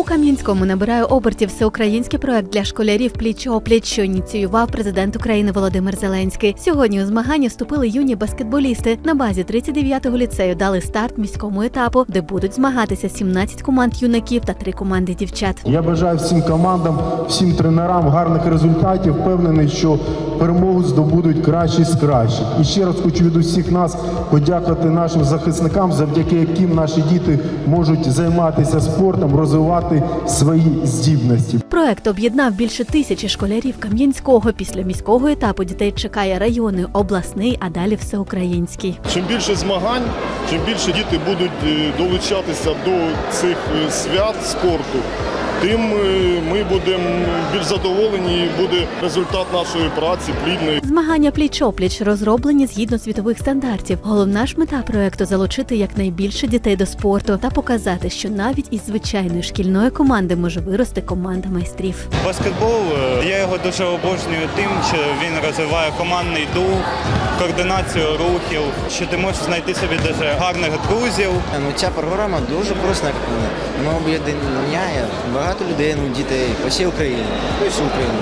У Кам'янському набирає обертів всеукраїнський проект для школярів пліч опліч, що ініціював президент України Володимир Зеленський. Сьогодні у змагання вступили юні баскетболісти. На базі 39-го ліцею дали старт міському етапу, де будуть змагатися 17 команд юнаків та 3 команди дівчат. Я бажаю всім командам, всім тренерам гарних результатів. Впевнений, що перемогу здобудуть кращі з кращих. І ще раз хочу від усіх нас подякувати нашим захисникам, завдяки яким наші діти можуть займатися спортом, розвивати свої здібності. Проект об'єднав більше тисячі школярів Кам'янського. Після міського етапу дітей чекає районний, обласний, а далі всеукраїнський. Чим більше змагань, чим більше діти будуть е, долучатися до цих е, свят спорту, тим е, ми будемо більш задоволені і буде результат нашої праці плідної. Змагання пліч-опліч розроблені згідно світових стандартів. Головна ж мета проекту залучити якнайбільше дітей до спорту та показати, що навіть із звичайної шкільної команди може вирости команда майстрів. Баскетбол е, я його дуже обожнюю тим, що він розвиває командний дух, координацію рухів, що ти можеш знайти собі дуже гарних друзів. Ну, ця програма дуже корисна, як на. Вона об'єднає багато людей, ну, дітей по всій Україні, по всій Україну.